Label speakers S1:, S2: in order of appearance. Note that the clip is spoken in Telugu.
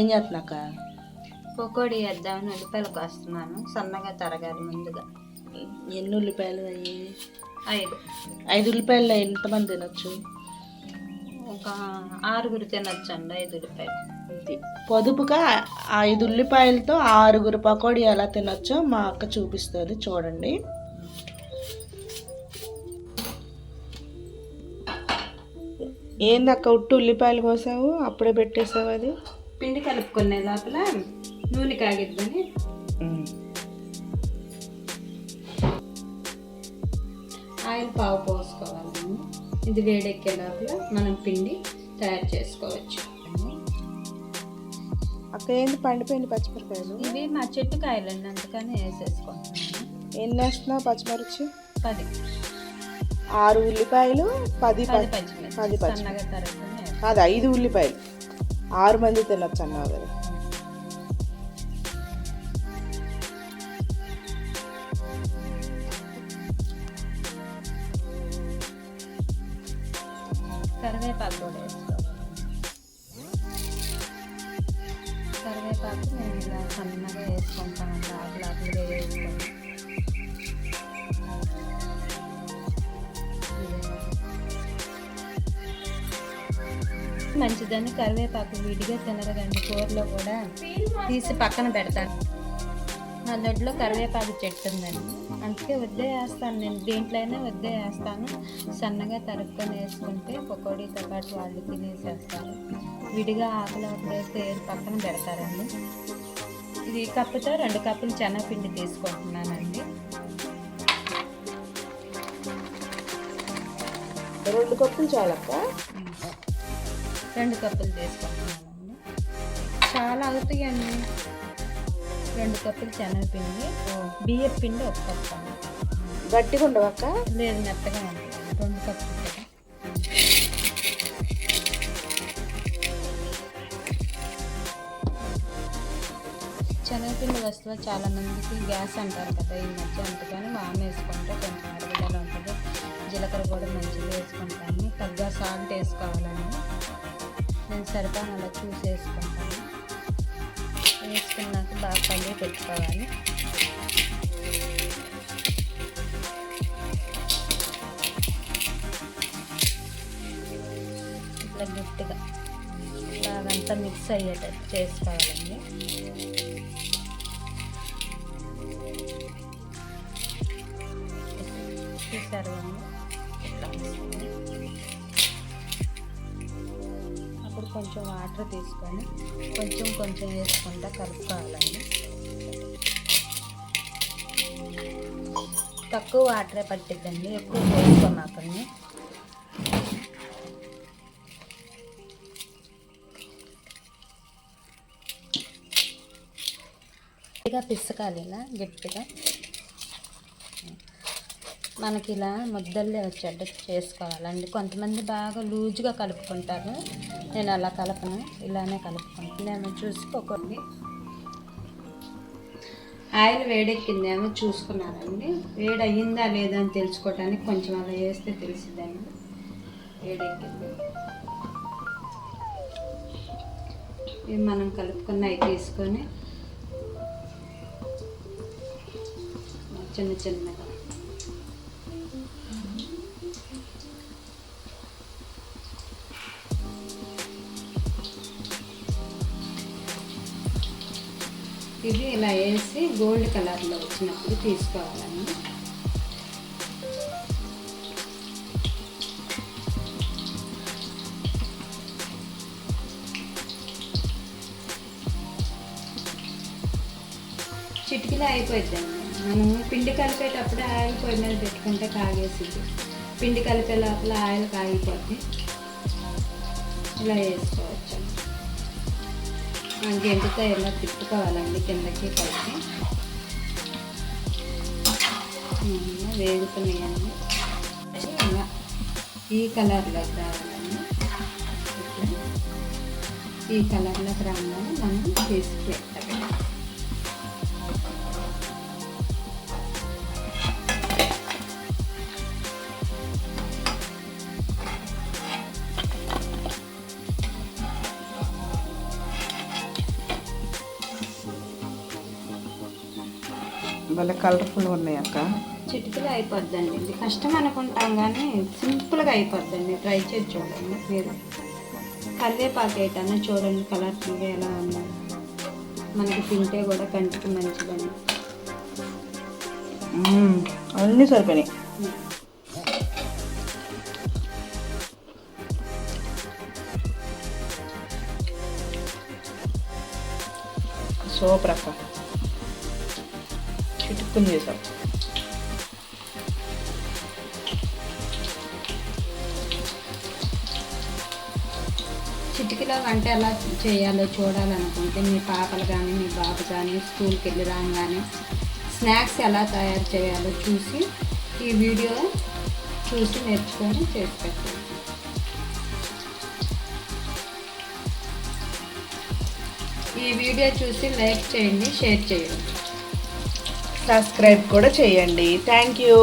S1: ఏం చేస్తున్నాక
S2: పకోడీ వేద్దామని ఉల్లిపాయలు కోస్తున్నాను. సన్నగా తరగాలి ముందుగా.
S1: ఎన్ని ఉల్లిపాయలు అయ్యి?
S2: ఐదు.
S1: ఐదు ఉల్లిపాయలు ఎంతమంది తినొచ్చు?
S2: ఒక ఆరుగురు తినొచ్చండి ఐదు ఉల్లిపాయలు.
S1: పొదుపుగా ఐదు ఉల్లిపాయలతో ఆరుగురు పకోడీ ఎలా తినొచ్చో మా అక్క చూపిస్తుంది చూడండి. ఏందక్క ఉట్టు ఉల్లిపాయలు కోసావు? అప్పుడే పెట్టేసావు అది?
S2: పిండి కలుపుకునే లోపల నూనె కాగిద్దని. ఆయిల్ పావు పోసుకోవాలండి ఇది వేడెక్కే లోపల మనం పిండి తయారు చేసుకోవచ్చు.
S1: అక్క ఏంది పండిపోయింది పచ్చిమిరకాయలు
S2: ఇవి మా చెట్టు కాయలండి అందుకని వేసేసుకుంటున్నాను.
S1: ఎన్ని వేస్తున్నావు పచ్చిమిర్చి
S2: పది.
S1: ఆరు ఉల్లిపాయలు పది
S2: పది
S1: పచ్చి-
S2: పచ్చిమిర్చి
S1: పది కాదు ఐదు ఉల్లిపాయలు. ఆరు మంది తినొచ్చు అన్నావు కదా
S2: కరివేపాకు కూడా వేసుకోవాలి. కరివేపాకు మేము ఇలా సన్నగా వేసుకుంటామండి ఆకులు ఆకులుగా వేసుకొని. మంచిదని కరివేపాకు విడిగా తినరగండి. కూరలో కూడా తీసి పక్కన పెడతాను. నా దొడ్లో కరివేపాకు చెట్టు ఉందండి. అందుకే వద్దే వేస్తాను నేను. దేంట్లోనే వద్దే వేస్తాను సన్నగా తరుక్కొని వేసుకుంటే పకోడీతో పాటు వాళ్ళు తినేసేస్తారు. విడిగా ఆకులు ఆకులు వేస్తే ఏది పక్కన పెడతారండి. ఇది కప్పుతో రెండు కప్పులు శనగపిండి తీసుకుంటున్నానండి.
S1: రెండు కప్పులు చాలక్క?
S2: రెండు కప్పులు తీసుకుంటున్నానండి చాలా అవుతాయండి. రెండు కప్పులు శనగపిండి బియ్యం పిండి ఒక కప్పు అండి.
S1: గట్టిగా ఉండవక్క
S2: లేదు మెత్తగా ఉంటుంది. రెండు కప్పులు కదా. శనగపిండి వస్తువు చాలా మందికి గ్యాస్ అంటారు కదా ఈ మధ్య. అందుకని వామ్ వేసుకుంటే కొంచెం అరుగుదల ఉంటుంది. జీలకర్ర కూడా మంచిగా వేసుకుంటాను. తగ్గ సాల్ట్ వేసుకోవాలండి. దానికి సరిపోను అలా చూసి వేసుకుంటాను వేసుకున్నాక బాగా కలిగి పెట్టుకోవాలి. ఇట్లా గట్టిగా బాగంతా మిక్స్ అయ్యేటట్టు చేసుకోవాలండి. చూసారు కానీ ఇట్లా. అప్పుడు కొంచెం వాటర్ తీసుకొని కొంచెం కొంచెం వేసుకుంటా కలుపుకోవాలండి. తక్కువ వాటరే పట్టిద్దండి ఎక్కువ వేసుకోమాకండి గట్టిగా పిసకాలి ఇలా గట్టిగా. మనకి ఇలా ముద్దల్లే వచ్చేటట్టు చేసుకోవాలండి. కొంతమంది బాగా లూజ్గా కలుపుకుంటారు. నేను అలా కలపను ఇలానే కలుపుకుంటాను. నేను చూసుకోకండి ఆయిల్ వేడెక్కిందేమో చూసుకున్నానండి. వేడి అయ్యిందా లేదా అని తెలుసుకోవడానికి కొంచెం అలా వేస్తే తెలిసిందండి వేడెక్కింది. ఇవి మనం కలుపుకున్న అవి తీసుకొని చిన్న చిన్న ఇది ఇలా వేసి గోల్డ్ కలర్లో వచ్చినప్పుడు తీసుకోవాలండి. చిటికలో అయిపోద్దండి మనం పిండి కలిపేటప్పుడు ఆయిల్ పొయ్యి మీద పెట్టుకుంటే కాగేసింది పిండి కలిపే లోపల ఆయిల్ కాగిపోతే ఇలా వేసుకోవచ్చు గెంటుతో ఎలా తిప్పుకోవాలండి కిందకి పైకి? వేగుతున్నాయండి. ఇలా ఈ కలర్లోకి రావాలండి. ఈ కలర్లోకి రాగానే మనం తీసి
S1: భలే కలర్ఫుల్గా ఉన్నాయి అక్క.
S2: చిటికలో అయిపోద్దండి. ఇది కష్టం అనుకుంటాం కానీ సింపుల్గా అయిపోద్దండి. ట్రై చేసి చూడండి. మీరు కరివేపాకు వేయటాన్ని చూడండి కలర్ఫుల్గా ఎలా ఉందో. మనకి తింటే కూడా కంటికి మంచిదండి.
S1: అన్నీ సరిపోయినాయి. సూపర్ అక్క. చిటుక్కుని చేసాం
S2: చిటికలో వంట ఎలా చేయాలో చూడాలనుకుంటే మీ పాపలు కానీ మీ బాబు కానీ స్కూల్కి వెళ్ళి రాగానే స్నాక్స్ ఎలా తయారు చేయాలో చూసి ఈ వీడియో చూసి నేర్చుకొని చేసి పెట్టండి. ఈ వీడియో చూసి లైక్ చేయండి షేర్ చేయండి.
S1: సబ్స్క్రైబ్ కూడా చేయండి. Thank you